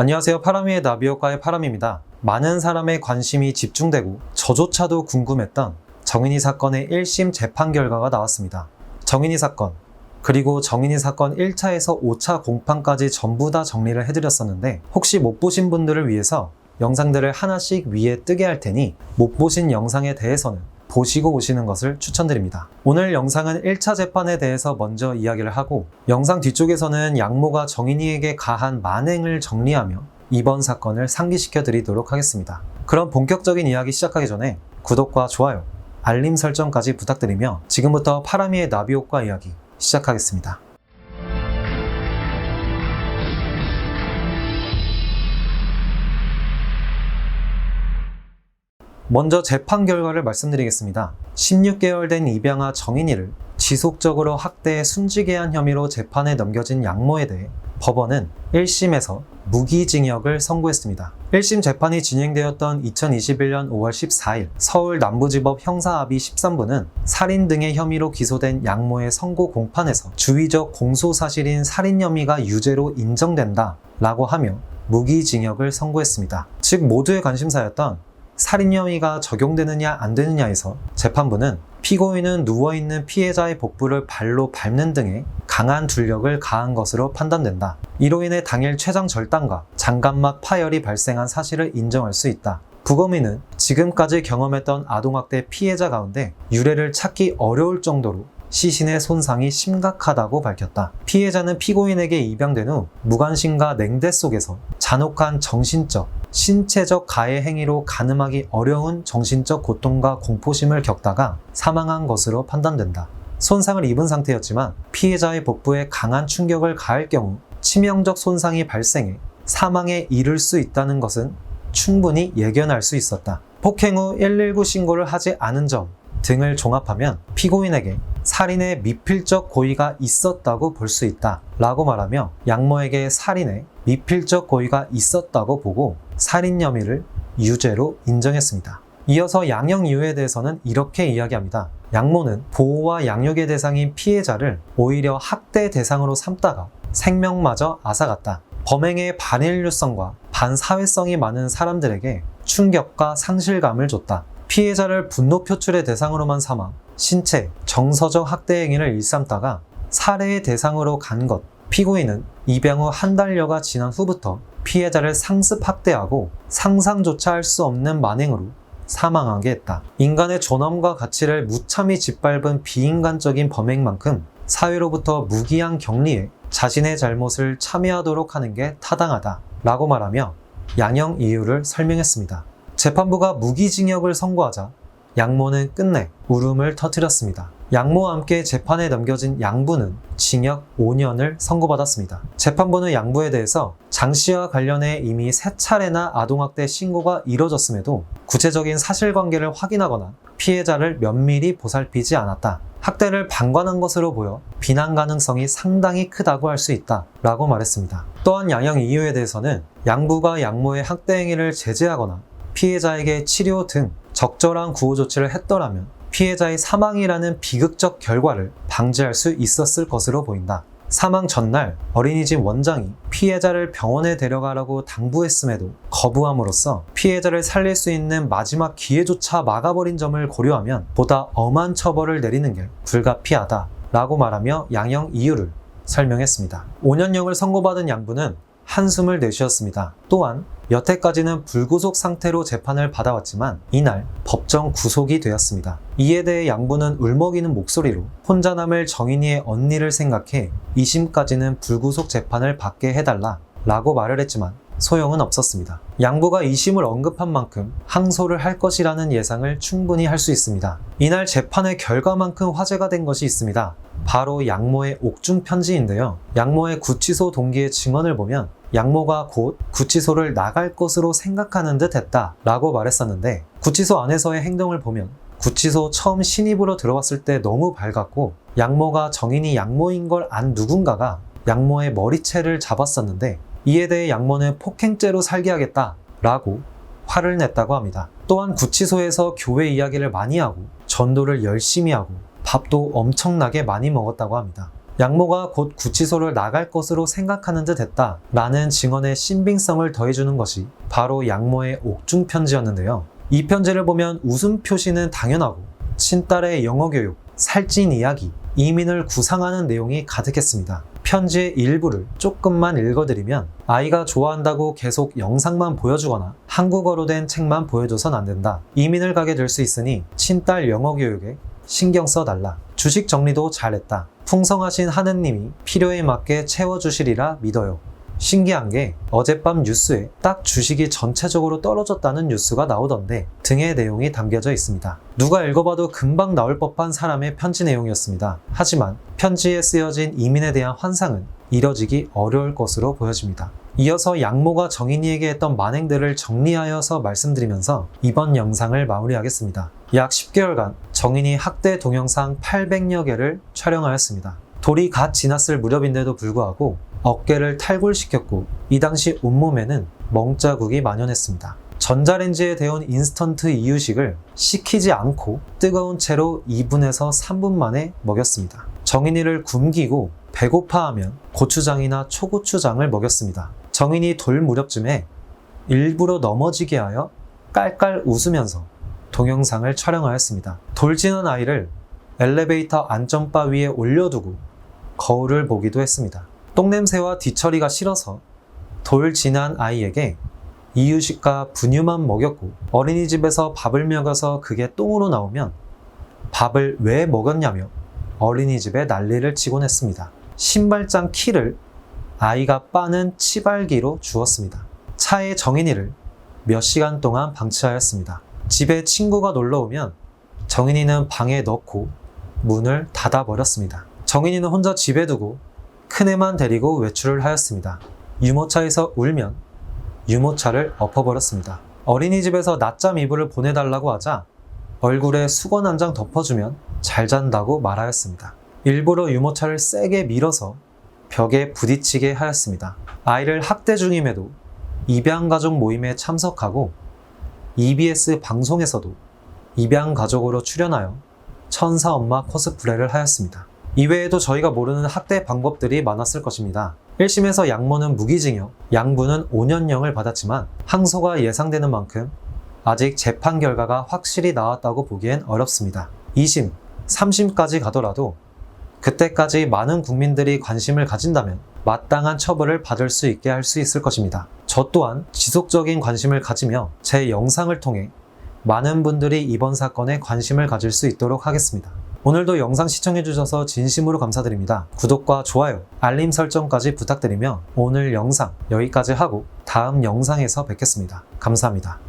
안녕하세요. 파라미의 나비효과의 파람입니다. 많은 사람의 관심이 집중되고 저조차도 궁금했던 정인이 사건의 1심 재판 결과가 나왔습니다. 정인이 사건, 그리고 정인이 사건 1차에서 5차 공판까지 전부 다 정리를 해드렸었는데 혹시 못 보신 분들을 위해서 영상들을 하나씩 위에 뜨게 할 테니 못 보신 영상에 대해서는 보시고 오시는 것을 추천드립니다. 오늘 영상은 1차 재판에 대해서 먼저 이야기를 하고 영상 뒤쪽에서는 양모가 정인이에게 가한 만행을 정리하며 이번 사건을 상기시켜 드리도록 하겠습니다. 그럼 본격적인 이야기 시작하기 전에 구독과 좋아요, 알림 설정까지 부탁드리며 지금부터 파라미의 나비효과 이야기 시작하겠습니다. 먼저 재판 결과를 말씀드리겠습니다. 16개월 된 입양아 정인이를 지속적으로 학대해 숨지게 한 혐의로 재판에 넘겨진 양모에 대해 법원은 1심에서 무기징역을 선고했습니다. 1심 재판이 진행되었던 2021년 5월 14일 서울 남부지법 형사합의 13부는 살인 등의 혐의로 기소된 양모의 선고 공판에서 주의적 공소 사실인 살인 혐의가 유죄로 인정된다 라고 하며 무기징역을 선고했습니다. 즉 모두의 관심사였던 살인 혐의가 적용되느냐 안 되느냐에서 재판부는 피고인은 누워있는 피해자의 복부를 발로 밟는 등의 강한 둘력을 가한 것으로 판단된다. 이로 인해 당일 췌장 절단과 장갑막 파열이 발생한 사실을 인정할 수 있다. 부검인은 지금까지 경험했던 아동학대 피해자 가운데 유래를 찾기 어려울 정도로 시신의 손상이 심각하다고 밝혔다. 피해자는 피고인에게 입양된 후 무관심과 냉대 속에서 잔혹한 정신적, 신체적 가해 행위로 가늠하기 어려운 정신적 고통과 공포심을 겪다가 사망한 것으로 판단된다. 손상을 입은 상태였지만 피해자의 복부에 강한 충격을 가할 경우 치명적 손상이 발생해 사망에 이를 수 있다는 것은 충분히 예견할 수 있었다. 폭행 후 119 신고를 하지 않은 점 등을 종합하면 피고인에게 살인의 미필적 고의가 있었다고 볼 수 있다. 라고 말하며 양모에게 살인의 미필적 고의가 있었다고 보고 살인 혐의를 유죄로 인정했습니다. 이어서 양형 이유에 대해서는 이렇게 이야기합니다. 양모는 보호와 양육의 대상인 피해자를 오히려 학대 대상으로 삼다가 생명마저 앗아갔다. 범행의 반인류성과 반사회성이 많은 사람들에게 충격과 상실감을 줬다. 피해자를 분노 표출의 대상으로만 삼아 신체, 정서적 학대 행위를 일삼다가 살해의 대상으로 간 것. 피고인은 입양 후 한 달여가 지난 후부터 피해자를 상습 학대하고 상상조차 할 수 없는 만행으로 사망하게 했다. 인간의 존엄과 가치를 무참히 짓밟은 비인간적인 범행만큼 사회로부터 무기한 격리에 자신의 잘못을 참여하도록 하는 게 타당하다. 라고 말하며 양형 이유를 설명했습니다. 재판부가 무기징역을 선고하자 양모는 끝내 울음을 터뜨렸습니다. 양모와 함께 재판에 넘겨진 양부는 징역 5년을 선고받았습니다. 재판부는 양부에 대해서 장 씨와 관련해 이미 세 차례나 아동학대 신고가 이뤄졌음에도 구체적인 사실관계를 확인하거나 피해자를 면밀히 보살피지 않았다. 학대를 방관한 것으로 보여 비난 가능성이 상당히 크다고 할 수 있다. 라고 말했습니다. 또한 양형 이유에 대해서는 양부가 양모의 학대 행위를 제재하거나 피해자에게 치료 등 적절한 구호 조치를 했더라면 피해자의 사망이라는 비극적 결과를 방지할 수 있었을 것으로 보인다. 사망 전날 어린이집 원장이 피해자를 병원에 데려가라고 당부했음에도 거부함으로써 피해자를 살릴 수 있는 마지막 기회조차 막아버린 점을 고려하면 보다 엄한 처벌을 내리는 게 불가피하다 라고 말하며 양형 이유를 설명했습니다. 5년형을 선고받은 양부는 한숨을 내쉬었습니다. 또한 여태까지는 불구속 상태로 재판을 받아왔지만 이날 법정 구속이 되었습니다. 이에 대해 양부는 울먹이는 목소리로 혼자 남을 정인이의 언니를 생각해 2심까지는 불구속 재판을 받게 해달라 라고 말을 했지만 소용은 없었습니다. 양부가 2심을 언급한 만큼 항소를 할 것이라는 예상을 충분히 할 수 있습니다. 이날 재판의 결과만큼 화제가 된 것이 있습니다. 바로 양모의 옥중 편지인데요. 양모의 구치소 동기의 증언을 보면 양모가 곧 구치소를 나갈 것으로 생각하는 듯 했다 라고 말했었는데 구치소 안에서의 행동을 보면 구치소 처음 신입으로 들어왔을 때 너무 밝았고 양모가 정인이 양모인 걸 안 누군가가 양모의 머리채를 잡았었는데 이에 대해 양모는 폭행죄로 살게 하겠다 라고 화를 냈다고 합니다. 또한 구치소에서 교회 이야기를 많이 하고 전도를 열심히 하고 밥도 엄청나게 많이 먹었다고 합니다. 양모가 곧 구치소를 나갈 것으로 생각하는 듯 했다. 라는 증언의 신빙성을 더해주는 것이 바로 양모의 옥중 편지였는데요. 이 편지를 보면 웃음 표시는 당연하고 친딸의 영어 교육, 살찐 이야기, 이민을 구상하는 내용이 가득했습니다. 편지의 일부를 조금만 읽어드리면 아이가 좋아한다고 계속 영상만 보여주거나 한국어로 된 책만 보여줘선 안 된다. 이민을 가게 될 수 있으니 친딸 영어 교육에 신경 써달라. 주식 정리도 잘했다. 풍성하신 하느님이 필요에 맞게 채워주시리라 믿어요. 신기한 게 어젯밤 뉴스에 딱 주식이 전체적으로 떨어졌다는 뉴스가 나오던데 등의 내용이 담겨져 있습니다. 누가 읽어봐도 금방 나올 법한 사람의 편지 내용이었습니다. 하지만 편지에 쓰여진 이민에 대한 환상은 이뤄지기 어려울 것으로 보여집니다. 이어서 양모가 정인이에게 했던 만행들을 정리하여서 말씀드리면서 이번 영상을 마무리하겠습니다. 약 10개월간 정인이 학대 동영상 800여 개를 촬영하였습니다. 돌이 갓 지났을 무렵인데도 불구하고 어깨를 탈골시켰고 이 당시 온몸에는 멍자국이 만연했습니다. 전자레인지에 데운 인스턴트 이유식을 식히지 않고 뜨거운 채로 2분에서 3분 만에 먹였습니다. 정인이를 굶기고 배고파하면 고추장이나 초고추장을 먹였습니다. 정인이 돌 무렵쯤에 일부러 넘어지게 하여 깔깔 웃으면서 동영상을 촬영하였습니다. 돌진한 아이를 엘리베이터 안전바 위에 올려두고 거울을 보기도 했습니다. 똥냄새와 뒤처리가 싫어서 돌 지난 아이에게 이유식과 분유만 먹였고 어린이집에서 밥을 먹여서 그게 똥으로 나오면 밥을 왜 먹였냐며 어린이집에 난리를 치곤 했습니다. 신발장 키를 아이가 빠는 치발기로 주었습니다. 차에 정인이를 몇 시간 동안 방치하였습니다. 집에 친구가 놀러 오면 정인이는 방에 넣고 문을 닫아버렸습니다. 정인이는 혼자 집에 두고 큰애만 데리고 외출을 하였습니다. 유모차에서 울면 유모차를 엎어버렸습니다. 어린이집에서 낮잠 이불을 보내달라고 하자 얼굴에 수건 한 장 덮어주면 잘 잔다고 말하였습니다. 일부러 유모차를 세게 밀어서 벽에 부딪히게 하였습니다. 아이를 학대 중임에도 입양가족 모임에 참석하고 EBS 방송에서도 입양 가족으로 출연하여 천사 엄마 코스프레를 하였습니다. 이외에도 저희가 모르는 학대 방법들이 많았을 것입니다. 1심에서 양모는 무기징역, 양부는 5년형을 받았지만 항소가 예상되는 만큼 아직 재판 결과가 확실히 나왔다고 보기엔 어렵습니다. 2심, 3심까지 가더라도 그때까지 많은 국민들이 관심을 가진다면 마땅한 처벌을 받을 수 있게 할 수 있을 것입니다. 저 또한 지속적인 관심을 가지며 제 영상을 통해 많은 분들이 이번 사건에 관심을 가질 수 있도록 하겠습니다. 오늘도 영상 시청해주셔서 진심으로 감사드립니다. 구독과 좋아요, 알림 설정까지 부탁드리며 오늘 영상 여기까지 하고 다음 영상에서 뵙겠습니다. 감사합니다.